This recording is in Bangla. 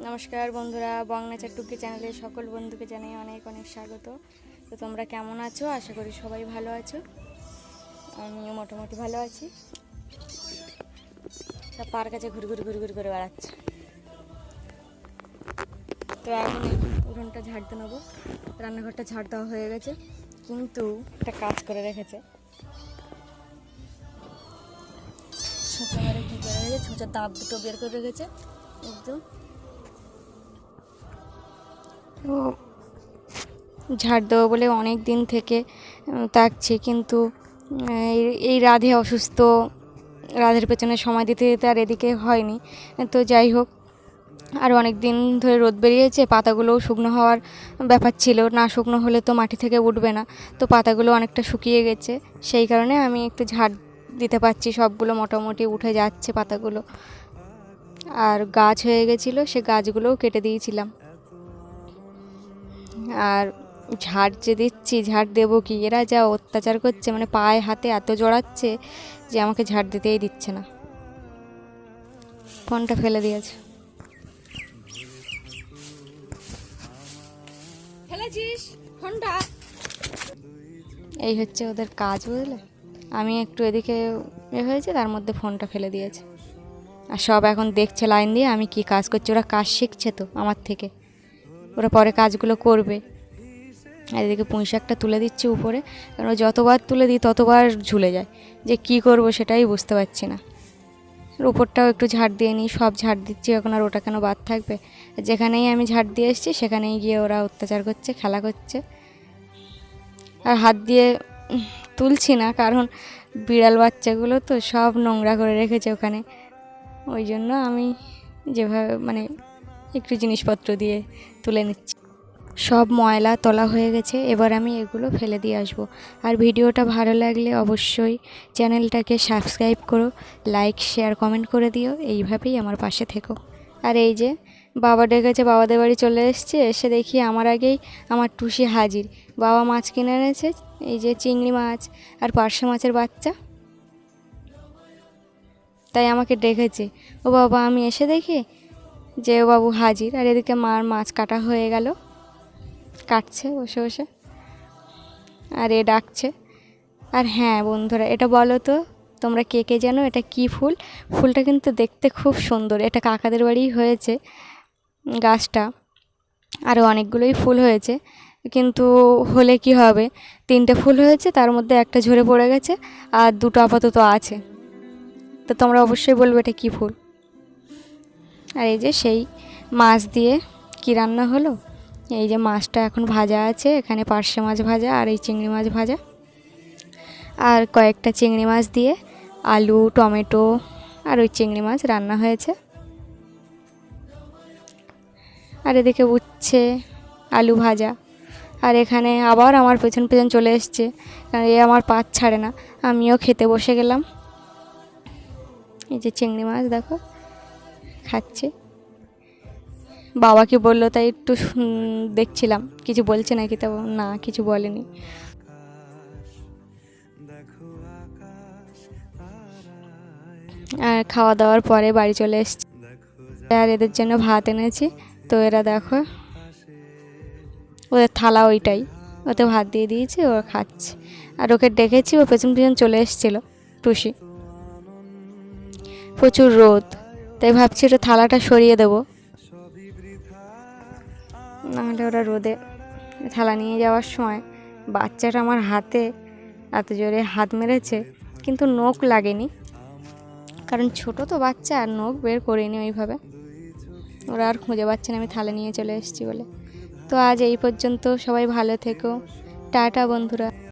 নমস্কার বন্ধুরা, বং টুকি চ্যানেলে সকল বন্ধুকে জানাই অনেক অনেক স্বাগত। তো তোমরা কেমন আছো? আশা করি সবাই ভালো আছো। আমিও মোটামুটি ভালো আছি। তা পার কাছে ঘুরে ঘুরে ঘুরে ঘুরে করে বেড়াচ্ছে। তো এখন উঠোনটা ঝাড়তে নেব। রান্নাঘরটা ঝাড় দেওয়া হয়ে গেছে। কিন্তু একটা কাজ করে রেখেছে। মেরে কী করে রেখেছে ছোটোর দাঁত দুটো বের করে রেখেছে। একদম। তো ঝাড় দেবো বলে অনেক দিন থেকে তাকছি। কিন্তু এই রাধে অসুস্থ, রাধের পেছনে সময় দিতে দিতে আর এদিকে হয়নি। তো যাই হোক, আর অনেক দিন ধরে রোদ বেরিয়েছে, পাতাগুলোও শুকনো হওয়ার ব্যাপার ছিল। না শুকনো হলে তো মাটি থেকে উঠবে না। তো পাতাগুলো অনেকটা শুকিয়ে গেছে। সেই কারণে আমি একটু ঝাড় দিতে পারছি। সবগুলো মোটামুটি উঠে যাচ্ছে পাতাগুলো। আর গাছ হয়ে গেছিল, সে গাছগুলোও কেটে দিয়েছিলাম। আর ঝাড় যে দিচ্ছি ঝাড় দেবো কি? এরা যা অত্যাচার করছে মানে পায়ে হাতে এত জড়াচ্ছে যে আমাকে ঝাড় দিতেই দিচ্ছে না। ফোনটা ফেলে দিয়েছে। ফেলেছিস? ফোনটা? এই হচ্ছে ওদের কাজ বুঝলে? আমি একটু এদিকে এ হয়েছে তার মধ্যে ফোনটা ফেলে দিয়েছে। আর সব এখন দেখছে লাইন দিয়ে আমি কি কাজ করছি? ওরা কাজ শিখছে তো আমার থেকে। ওরা পরে কাজগুলো করবে। আর এদিকে পুঁই শাকটা তুলে দিচ্ছি উপরে। কারণ যতবার তুলে দিই, ততবার ঝুলে যায়। যে কি করব সেটাই বুঝতে পারছি না। উপরটাও একটু ঝাড় দিয়ে নিই, সব ঝাড় দিচ্ছি এখন আর ওটা কেন বাদ থাকবে? যেখানেই আমি ঝাড় দিয়ে এসেছি, সেখানেই গিয়ে ওরা অত্যাচার করছে, খেলা করছে। আর হাত দিয়ে তুলছি না, কারণ বিড়াল বাচ্চাগুলো তো সব নোংরা করে রেখেছে ওখানে। ওই জন্য আমি যেভাবে মানে একটু জিনিসপত্র দিয়ে তুলে নিচ্ছি। সব ময়লা তোলা হয়ে গেছে, এবার আমি এগুলো ফেলে দিয়ে আসব। আর ভিডিওটা ভালো লাগলে অবশ্যই চ্যানেলটাকে সাবস্ক্রাইব করো, লাইক, শেয়ার, কমেন্ট করে দিও, এইভাবেই আমার পাশে থেকো। আর এই যে বাবা ডেকেছে বাবাদের বাড়ি চলে এসছে, এসে দেখি আমার আগেই আমার টুসি হাজির। বাবা মাছ কিনে এনেছে, এই যে চিংড়ি মাছ আর পার্শে মাছের বাচ্চা। তাই আমাকে ডেকেছে। ও বাবা, আমি এসে দেখি বাবু হাজির আর এদিকে মার মাছ কাটা হয়ে গেল। কাটছে, বসে বসে। আর এ ডাকছে। আর হ্যাঁ বন্ধুরা, এটা বলো তো, তোমরা কে কে জানো এটা কি ফুল? ফুলটা কিন্তু দেখতে খুব সুন্দর। এটা কাকাদের বাড়িই হয়েছে গাছটা। আরও অনেকগুলোই ফুল হয়েছে। কিন্তু হলে কি হবে? তিনটে ফুল হয়েছে, তার মধ্যে একটা ঝরে পড়ে গেছে, আর দুটো আপাতত আছে। তো তোমরা অবশ্যই বলবে এটা কী ফুল? আর এই যে সেই মাছ দিয়ে কী রান্না হলো? এই যে মাছটা এখন ভাজা আছে, এখানে পার্শে মাছ ভাজা আর এই চিংড়ি মাছ ভাজা। আর কয়েকটা চিংড়ি মাছ দিয়ে আলু, টমেটো আর ওই চিংড়ি মাছ রান্না হয়েছে। আর এদিকে উচ্ছে, আলু ভাজা। আর এখানে আবার আমার পেছন পেছন চলে এসছে, কারণ এ আমার পাত ছাড়ে না। আমিও খেতে বসে গেলাম। এই যে চিংড়ি মাছ, দেখো। খাচ্ছে। বাবাকে বলল, তাই একটু দেখছিলাম। কিছু বলছে নাকি? তো না, কিছু বলেনি। আর খাওয়া দাওয়ার পরে বাড়ি চলে এসছি। আর এদের জন্য ভাত এনেছি। তো এরা দেখো, ওদের থালা ওইটাই। ওতে ভাত দিয়ে দিয়েছি, ও খাচ্ছে। আর ওকে ডেকেছি, ও পেছন পেছন চলে এসেছিল, টুসি। প্রচুর রোদ। তাই ভাবছি একটু থালাটা সরিয়ে দেবো। নাহলে ওরা রোদে থালা নিয়ে যাওয়ার সময় বাচ্চাটা আমার হাতে এত জোরে হাত মেরেছে, কিন্তু নখ লাগেনি। কারণ ছোট তো বাচ্চা, আর নখ বের করিনি ওইভাবে। ওরা আর খুঁজে পাচ্ছে না, আমি থালা নিয়ে চলে এসেছি বলে। তো আজ এই পর্যন্ত সবাই ভালো থেকো। টাটা বন্ধুরা।